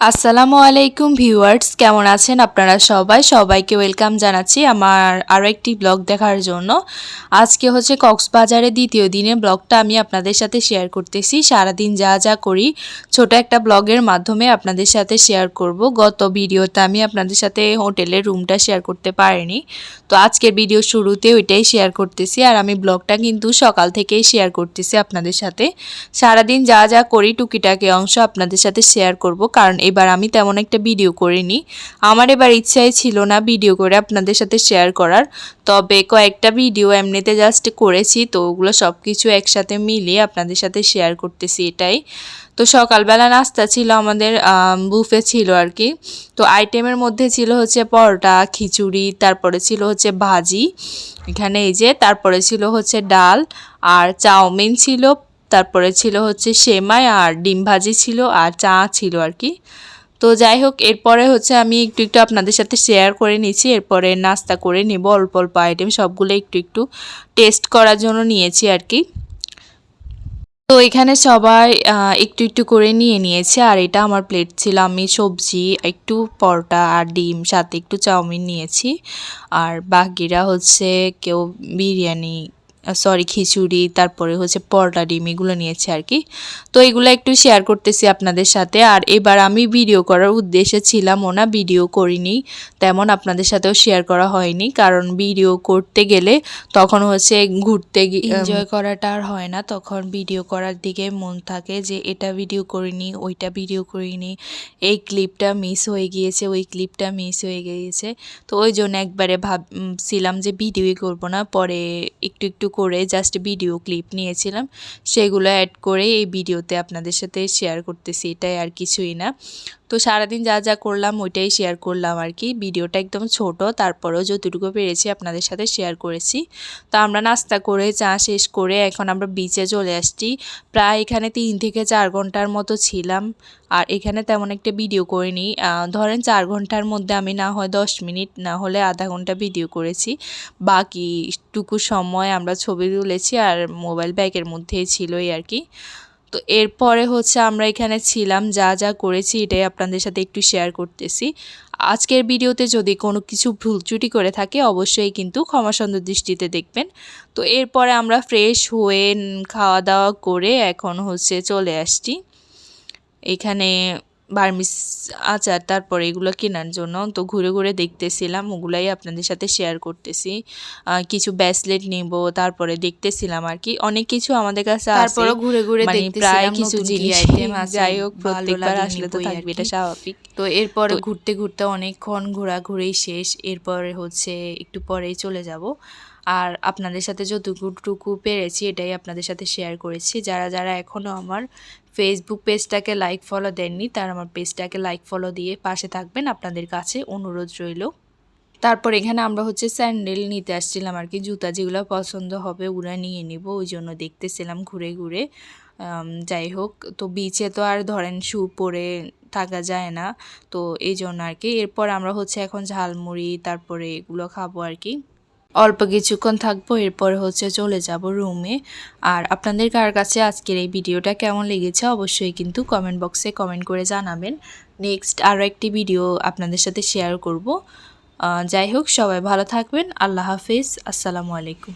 আসসালামু আলাইকুম ভিউয়ার্স, কেমন আছেন আপনারা সবাই? সবাইকে ওয়েলকাম জানাচ্ছি আমার আরও একটি ব্লগ দেখার জন্য। আজকে হচ্ছে কক্সবাজারের দ্বিতীয় দিনে ব্লগটা আমি আপনাদের সাথে শেয়ার করতেছি। সারাদিন যা যা করি, ছোট একটা ব্লগের মাধ্যমে আপনাদের সাথে শেয়ার করব। গত ভিডিওতে আমি আপনাদের সাথে হোটেলের রুমটা শেয়ার করতে পারিনি। তো আজকের ভিডিও শুরুতে ওইটাই শেয়ার করতেছি আর আমি ব্লগটা কিন্তু সকাল থেকেই শেয়ার করতেছি আপনাদের সাথে। সারাদিন যা যা করি, টুকিটাকি অংশ আপনাদের সাথে শেয়ার করব। কারণ এবার আমি তেমন একটা ভিডিও করিনি। আমার এবার ইচ্ছাই ছিল না ভিডিও করে আপনাদের সাথে শেয়ার করার। তবে কয়েকটা ভিডিও এমনিতে জাস্ট করেছি, তো ওগুলো সব কিছু একসাথে মিলিয়ে আপনাদের সাথে শেয়ার করতেছি এটাই। তো সকালবেলা নাস্তা ছিল আমাদের বুফে ছিল আর কি তো আইটেমের মধ্যে ছিল হচ্ছে পরোটা, খিচুড়ি, তারপরে ছিল হচ্ছে ভাজি। এখানে এই যে, তারপরে ছিল হচ্ছে ডাল। আর চাউমিন ছিল তারপরে ছিল হচ্ছে সেমাই আর ডিম ভাজি ছিল আর চা ছিল আর কি। তো যাই হোক, এরপরে হচ্ছে আমি একটু একটু আপনাদের সাথে শেয়ার করে নিয়েছি এরপরে নাস্তা করে নেব, অল্প অল্প আইটেম সবগুলো একটু একটু টেস্ট করার জন্য নিয়েছি আর কি। তো এখানে সবাই একটু একটু করে নিয়ে নিয়েছে। আর এটা আমার প্লেট ছিল, আমি সবজি, একটু পরোটা আর ডিম, সাথে একটু চাউমিন নিয়েছি। আর বাকিরা হচ্ছে কেউ বিরিয়ানি সরি খিচুড়ি তারপরে হচ্ছে পরোটা ডিম এগুলো নিয়েছে আর কি। তো এগুলো একটু শেয়ার করতেছি আপনাদের সাথে। আর এবার আমি ভিডিও করার উদ্দেশ্যে ছিলাম না ভিডিও করিনি তেমন আপনাদের সাথেও শেয়ার করা হয়নি। কারণ ভিডিও করতে গেলে তখন হচ্ছে ঘুরতে এনজয় করাটা আর হয় না। তখন ভিডিও করার দিকে মন থাকে যে এটা ভিডিও করিনি ওইটা ভিডিও করিনি। এই ক্লিপটা মিস হয়ে গিয়েছে ওই ক্লিপটা মিস হয়ে গিয়েছে। তো ওই জন্য একবারে ভাবছিলাম যে ভিডিওই করব না। পরে একটু একটু করে জাস্ট ভিডিও ক্লিপ নিয়েছিলাম, সেগুলো অ্যাড করে এই ভিডিওতে আপনাদের সাথে শেয়ার করতেছি, এটাই আর কিছুই না। তো সারাদিন যা যা করলাম ওইটাই শেয়ার করলাম আর কি। ভিডিওটা একদম ছোট, তারপরেও যতটুকু পেরেছি আপনাদের সাথে শেয়ার করেছি। তো আমরা নাস্তা করে, চা শেষ করে এখন আমরা বিচে চলে আসছি। প্রায় এখানে তিন থেকে চার ঘণ্টার মতো ছিলাম আর এখানে তেমন একটা ভিডিও করিনি। ধরেন চার ঘণ্টার মধ্যে আমি না হয় দশ মিনিট, না হলে আধা ঘণ্টা ভিডিও করেছি। বাকিটুকু সময় আমরা ছবি তুলেছি আর মোবাইল ব্যাগের মধ্যেই ছিলই আর কি। তো এরপরে হচ্ছে আমরা এখানে ছিলাম, যা যা করেছি এটাই আপনাদের সাথে একটু শেয়ার করতেছি। আজকের ভিডিওতে যদি কোনো কিছু ভুল ভুলচুটি করে থাকে, অবশ্যই কিন্তু ক্ষমাসন্দর দৃষ্টিতে দেখবেন। তো এরপরে আমরা ফ্রেশ হয়ে খাওয়া দাওয়া করে এখন হচ্ছে চলে আসছি। এখানে বার্মিস আচার তারপরে এগুলো কেনার জন্য। তো ঘুরে ঘুরে দেখতেছিলাম ওগুলাই আপনাদের সাথে শেয়ার করতেছি। কিছু ব্যাসলেট নিব তারপরে দেখতেছিলাম আর কি। অনেক কিছু আমাদের কাছে তারপরে ঘুরে ঘুরে মানে প্রায় কিছু জিনিস। আইটেম যাই হোক প্রত্যেকবার আসলে তো থাকবে এটা স্বাভাবিক। তো এরপরে ঘুরতে ঘুরতে অনেকক্ষণ ঘোরাঘুরি শেষ এরপরে হচ্ছে একটু পরেই চলে যাব। আর আপনাদের সাথে যতটুকু পেরেছি এটাই আপনাদের সাথে শেয়ার করেছি। যারা যারা এখনও আমার ফেসবুক পেজটাকে লাইক ফলো দেননি, তার আমার পেজটাকে লাইক ফলো দিয়ে পাশে থাকবেন। আপনাদের কাছে অনুরোধ রইল। তারপর এখানে আমরা হচ্ছে স্যান্ডেল নিতে আসছিলাম আর কি। জুতা যেগুলো পছন্দ হবে ওরা নিয়ে নিব। ওই জন্য দেখতেছিলাম ঘুরে ঘুরে। যাই হোক, তো বিচে তো আর ধরেন শু পরে থাকা যায় না। তো এই জন্য আর কি। এরপর আমরা হচ্ছে এখন ঝালমুড়ি, তারপরে এগুলো খাব আর কি। অল্প কিছুক্ষণ থাকব, এরপর হচ্ছে চলে যাব রুমে আর আপনাদের কার কাছে আজকের এই ভিডিওটা কেমন লেগেছে অবশ্যই কিন্তু কমেন্ট বক্সে কমেন্ট করে জানাবেন। নেক্সট আরও একটি ভিডিও আপনাদের সাথে শেয়ার করব। যাই হোক, সবাই ভালো থাকবেন। আল্লাহ হাফিজ। আসসালামু আলাইকুম।